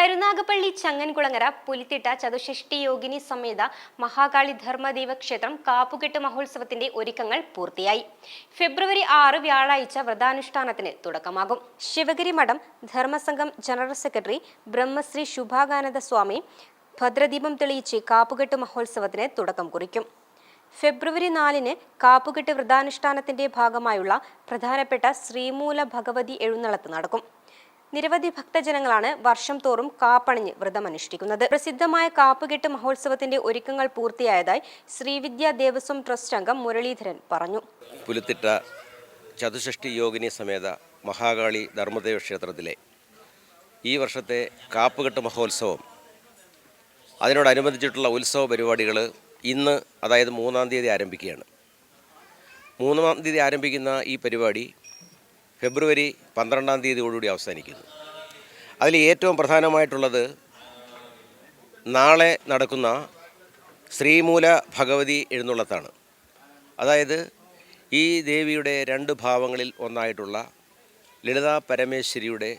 കരുനാഗപ്പള്ളി ചങ്ങൻകുളങ്ങര പുലിത്തിട്ട ചതുഷഷ്ടി യോഗിനി സമേത മഹാകാളി ധർമ്മദൈവ ക്ഷേത്രം കാപ്പുകെട്ട് മഹോത്സവത്തിന്റെ ഒരുക്കങ്ങൾ പൂർത്തിയായി. ഫെബ്രുവരി ആറ് വ്യാഴാഴ്ച വ്രതാനുഷ്ഠാനത്തിന് തുടക്കമാകും. ശിവഗിരി മഠം ധർമ്മസംഘം ജനറൽ സെക്രട്ടറി ബ്രഹ്മശ്രീ ശുഭാകാനന്ദ സ്വാമി ഭദ്രദീപം തെളിയിച്ച് കാപ്പുകെട്ട് മഹോത്സവത്തിന് തുടക്കം കുറിക്കും. ഫെബ്രുവരി നാലിന് കാപ്പുകെട്ട് വ്രതാനുഷ്ഠാനത്തിന്റെ ഭാഗമായുള്ള പ്രധാനപ്പെട്ട ശ്രീമൂല ഭഗവതി എഴുന്നള്ളത്ത് നടക്കും. നിരവധി ഭക്തജനങ്ങളാണ് വർഷം തോറും കാപ്പണിഞ്ഞ് വ്രതമനുഷ്ഠിക്കുന്നത്. പ്രസിദ്ധമായ കാപ്പുകെട്ട് മഹോത്സവത്തിന്റെ ഒരുക്കങ്ങൾ പൂർത്തിയായതായി ശ്രീവിദ്യ ദേവസ്വം ട്രസ്റ്റ് അംഗം മുരളീധരൻ പറഞ്ഞു. പുലുത്തിട്ട ചതുഷഷ്ടി യോഗിനി സമേത മഹാകാളി ധർമ്മദേവ ക്ഷേത്രത്തിലെ ഈ വർഷത്തെ കാപ്പുകെട്ട് മഹോത്സവം അതിനോടനുബന്ധിച്ചിട്ടുള്ള ഉത്സവ പരിപാടികൾ ഇന്ന് അതായത് മൂന്നാം തീയതി ആരംഭിക്കുകയാണ്. മൂന്നാം തീയതി ആരംഭിക്കുന്ന ഈ പരിപാടി ഫെബ്രുവരി പന്ത്രണ്ടാം തീയതിയോടുകൂടി അവസാനിക്കുന്നു. അതിൽ ഏറ്റവും പ്രധാനമായിട്ടുള്ളത് നാളെ നടക്കുന്ന ശ്രീമൂല ഭഗവതി എഴുന്നള്ളത്താണ്. അതായത് ഈ ദേവിയുടെ രണ്ട് ഭാവങ്ങളിൽ ഒന്നായിട്ടുള്ള ലളിതാ പരമേശ്വരിയുടെ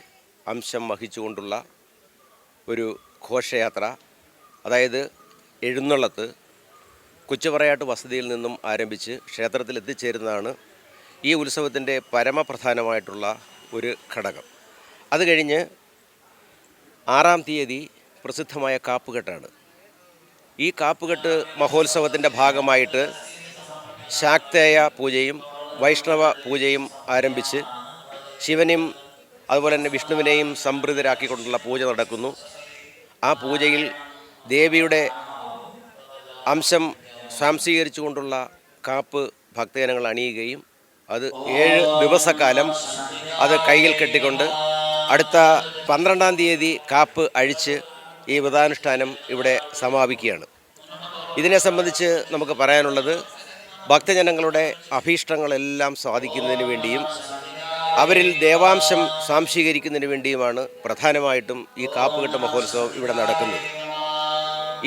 അംശം വഹിച്ചുകൊണ്ടുള്ള ഒരു ഘോഷയാത്ര അതായത് എഴുന്നള്ളത്ത് കൊച്ചുപറയാട്ട് വസതിയിൽ നിന്നും ആരംഭിച്ച് ക്ഷേത്രത്തിൽ എത്തിച്ചേരുന്നതാണ് ഈ ഉത്സവത്തിന്റെ പരമപ്രധാനമായിട്ടുള്ള ഒരു ഘടകം. അത് കഴിഞ്ഞ് ആറാം തീയതി പ്രസിദ്ധമായ കാപ്പുകെട്ടാണ്. ഈ കാപ്പുകെട്ട് മഹോത്സവത്തിന്റെ ഭാഗമായിട്ട് ശാക്തേയ പൂജയും വൈഷ്ണവ പൂജയും ആരംഭിച്ച് ശിവനെയും അതുപോലെ തന്നെ വിഷ്ണുവിനെയും സംപ്രീതരാക്കിക്കൊണ്ടുള്ള പൂജ നടക്കുന്നു. ആ പൂജയിൽ ദേവിയുടെ അംശം സ്വാംശീകരിച്ചുകൊണ്ടുള്ള കാപ്പ് ഭക്തജനങ്ങൾ അണിയുകയും അത് ഏഴ് ദിവസക്കാലം അത് കയ്യിൽ കെട്ടിക്കൊണ്ട് അടുത്ത പന്ത്രണ്ടാം തീയതി കാപ്പ് അഴിച്ച് ഈ വ്രതാനുഷ്ഠാനം ഇവിടെ സമാപിക്കുകയാണ്. ഇതിനെ സംബന്ധിച്ച് നമുക്ക് പറയാനുള്ളത് ഭക്തജനങ്ങളുടെ അഭീഷ്ടങ്ങളെല്ലാം സാധിക്കുന്നതിന് വേണ്ടിയും അവരിൽ ദേവാംശം സ്വാംശീകരിക്കുന്നതിന് വേണ്ടിയുമാണ് പ്രധാനമായിട്ടും ഈ കാപ്പുകെട്ട് മഹോത്സവം ഇവിടെ നടക്കുന്നത്.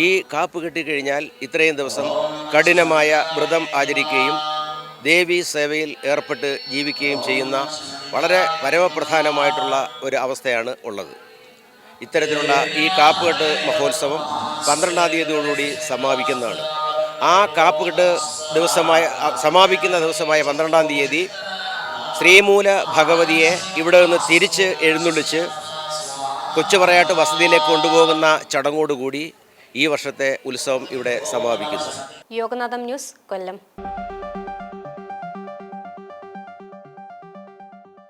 ഈ കാപ്പ് കെട്ടിക്കഴിഞ്ഞാൽ ഇത്രയും ദിവസം കഠിനമായ വ്രതം ആചരിക്കുകയും ദേവി സേവയിൽ ഏർപ്പെട്ട് ജീവിക്കുകയും ചെയ്യുന്ന വളരെ പരമപ്രധാനമായിട്ടുള്ള ഒരു അവസ്ഥയാണ് ഉള്ളത്. ഇത്തരത്തിലുള്ള ഈ കാപ്പുകെട്ട് മഹോത്സവം പന്ത്രണ്ടാം തീയതിയോടുകൂടി സമാപിക്കുന്നതാണ്. ആ കാപ്പുകെട്ട് ദിവസമായ സമാപിക്കുന്ന ദിവസമായ പന്ത്രണ്ടാം തീയതി ശ്രീമൂല ഭഗവതിയെ ഇവിടെ നിന്ന് തിരിച്ച് എഴുന്നള്ളിച്ച് കൊച്ചുപറയാട്ട് വസതിയിലേക്ക് കൊണ്ടുപോകുന്ന ചടങ്ങോടുകൂടി ഈ വർഷത്തെ ഉത്സവം ഇവിടെ സമാപിക്കുന്നു. യോഗനാഥം ന്യൂസ് കൊല്ലം.